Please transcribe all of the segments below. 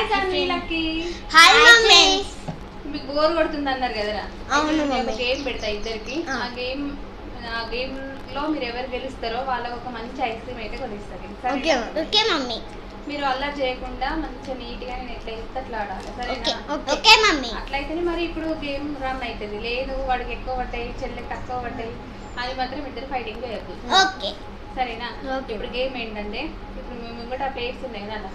Hi Lucky hi mummy మీకు bore కొడుతుంది అన్నారు కదరా అవును, మమ్మీ. గేమ్ పెడతా ఇద్దరికి. ఆ. గేమ్ ఆ గేమ్లో మీరు ఎవరు గెలుస్తారో వాళ్ళకి ఒక మంచి ఐస్ క్రీమ్ అయితే కొనిస్తారు. ఓకే? ఓకే మమ్మీ మీరు అల్లరి చేయకుండా మంచిగా నీట్గా నేను ఎట్లా ఇస్తే అట్లా ఆడాలి. సరేనా? ఓకే మమ్మీ అట్లయితేనే మరి ఇప్పుడు గేమ్ రన్ అవుతుంది లేదు వాడికి ఎక్కువ పడ్డాయి చెల్లెకి తక్కువ పడ్డాయి. అది మాత్రం ఇద్దరు ఫైటింగ్ చేయొద్దు. ఓకే. సరేనా. ఇప్పుడు గేమ్ ఏంటంటే ఇప్పుడు మేము కూడా ప్లేట్స్ ఉన్నాయి కదా.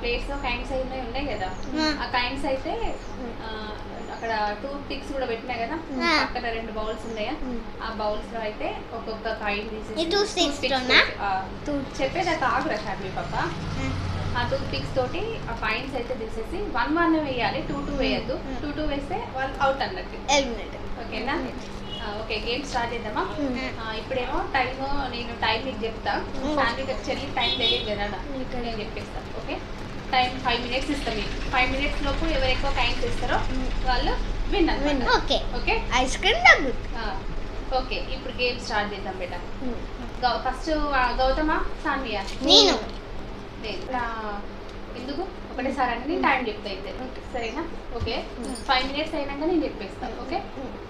ప్లేట్స్లో కైండ్స్ అయితే ఉన్నాయి కదా. ఆ. కైండ్స్ అయితే అక్కడ టూ పిక్స్ కూడా పెట్టినాయి కదా. అక్కడ రెండు బౌల్స్ ఉన్నాయా. ఆ బౌల్స్లో అయితే ఒక్కొక్క కైండ్ తీసి? చెప్పేది ఆగురా షార్మి పాప. ఆ టూ పిక్స్ తోటి ఆ కైండ్స్ అయితే తీసేసి వన్ వన్ వేయాలి టూ టూ వేయద్దు. టూ టూ వేస్తే వాళ్ళు అవుట్ అన్నట్టు. ఎలిమినేట్ ఓకేనా ఓకే గేమ్ స్టార్ట్ చేద్దామా? ఇప్పుడేమో టైం నేను టైం మీకు చెప్తా. ఫ్యామిలీకి చెల్లి టైం తెలియదు కదా ఇక్కడ నేను చెప్పేస్తాను ఓకే? టైం ఫైవ్ మినిట్స్ ఇస్తాం మీకు. ఫైవ్ మినిట్స్ లోపు ఎవరు ఎక్కువ టైం ఇస్తారో వాళ్ళు win Win. Okay. Okay? Ice cream డబ్బు. ఓకే ఇప్పుడు గేమ్ స్టార్ట్ చేద్దాం బేట. ఫస్ట్ గౌతమ సాన్వియా? నేను. ఆ, ఎందుకు? ఒకటేసారి అంటే నేను టైం చెప్తా ఇద్దరు సరేనా? ఓకే? ఫైవ్ మినిట్స్ అయినాక నేను చెప్పేస్తాను okay?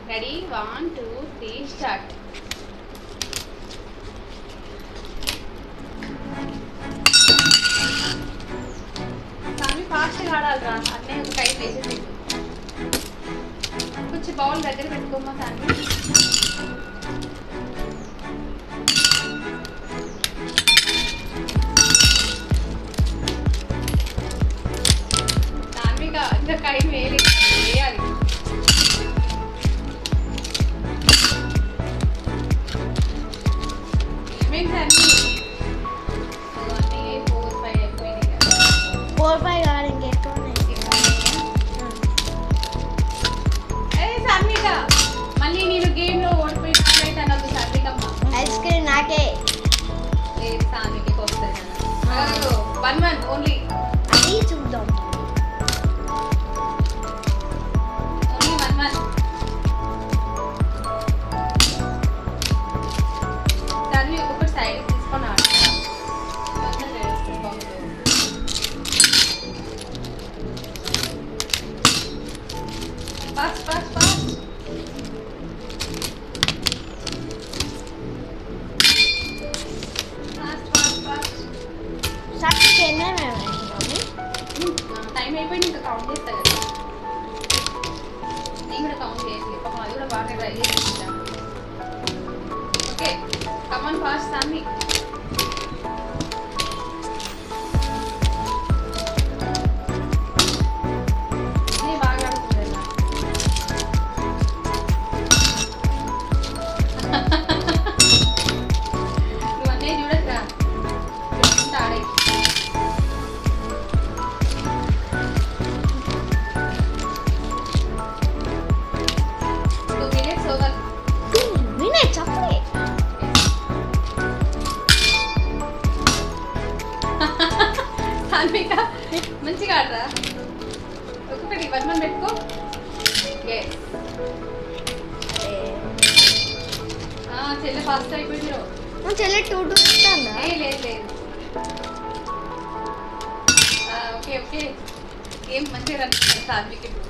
Ready one two three start Sami ఫాస్ట్గా ఆడాలిరా. అన్నీ ఒక టైం వేసేసి కొంచెం బౌల్ దగ్గర పెట్టుకోమా సామి ఫోర్ ఫైవ్ కదా ఇంకెక్కువ ఏ సాన్విక మళ్ళీ నేను గేమ్లో ఓడిపోయినట్లయితే అనొద్దు సాన్వికమ్మ ఐస్ క్రీమ్ నాకే. సాన్వికి వస్తుంది వన్ వన్ ఓన్లీ టైం అయిపోయింది ఇంకా కౌంట్ చేస్తా కదా నేను కూడా కౌంట్ చేయట్లేదు పాపం అది కూడా బాగా ట్రై చేసి okay come on fast Sami fast అయిపోయింది. మా చెల్లి టూ టూ ఇస్తాను ఏ లేదు లేదు. Okay okay. గేమ్ మంచిగా రన్ సాన్విక ఇప్పుడు.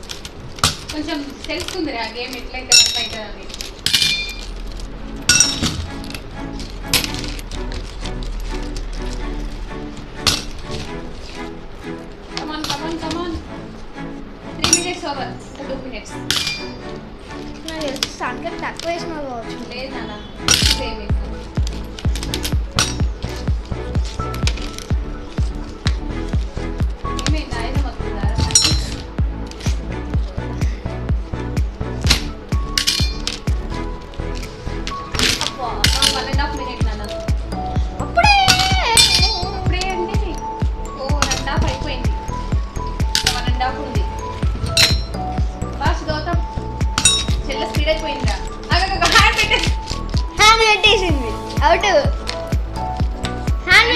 కొంచెం తెలుస్తుంది ఆ గేమ్ ఎట్లయితే రన్ అవుతుంది అని come on come on come on three minutes over two minutes నాకు తెలిసి సంఖ్య తక్కువ వేసిన కావచ్చు? లేదు నాన్న. shaming. Out hand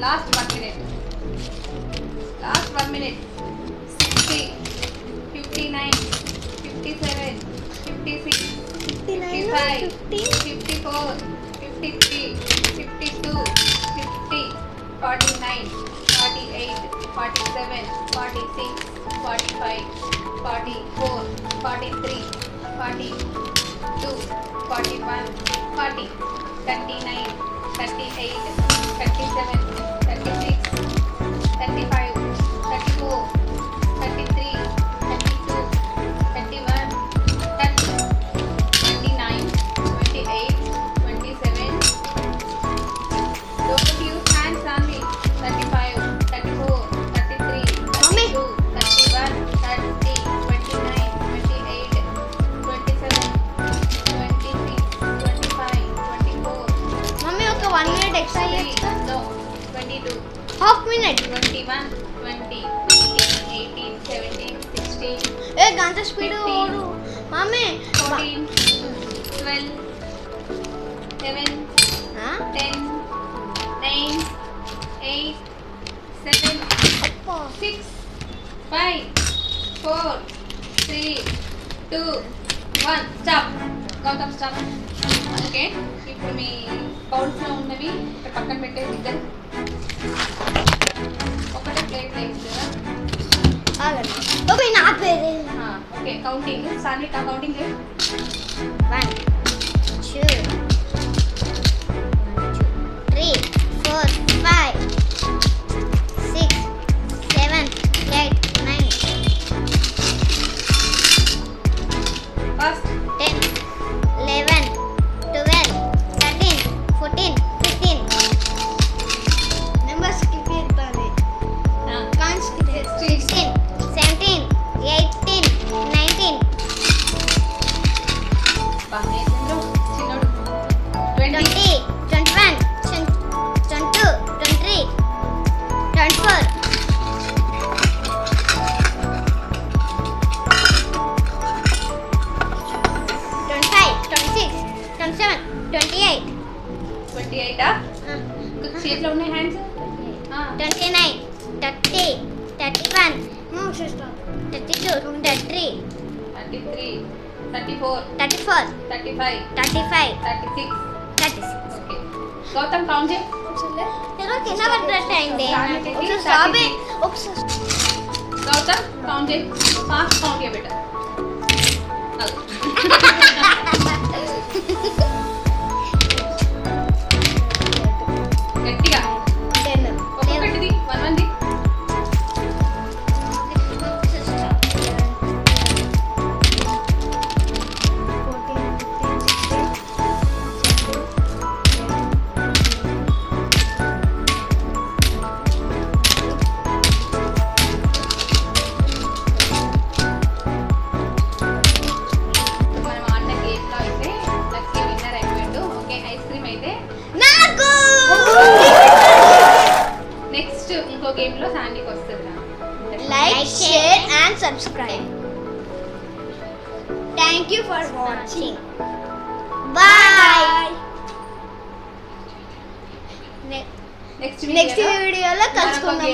last one minute last one minute sixty fifty nine fifty seven fifty six fifty five fifty four 53, 52, 50, 49, 48, 47, 46, 45, 44, 43, 42, 41, 40, 39, 38, 37, 36, గంట speed ఓడు mummy fourteen, twelve, eleven, ten, nine, eight, seven, six, five, four, three, two, one. Stop. Gautam stop okay ఇప్పుడు మీ బౌల్స్లో ఉన్నవి ఇక్కడ పక్కన పెట్టేసి ఇద్దరు ఒకటే ప్లేట్ వేసి ఆగండి ఓకే నా పేరు okay counting Sanvika counting one two three four బాగా చిన్నోడు twenty twenty twenty one twenty two twenty three twenty four twenty five twenty six twenty seven twenty eight twenty ఎయిటా చేతిలో ఉన్నాయి hands twenty nine thirty thirty one thirty two thirty three thirty three thirty four thirty four thirty five thirty five thirty six thirty six okay Gautam count చేయి ఏదో కింద అయింది ఒకసారి. Gautam count చేయి fast count చేయ better ఇంకో గేమ్లో శాండీకి వస్తుంది? Like share and subscribe thank you for watching bye next next వీడియోలో కలుసుకుందాం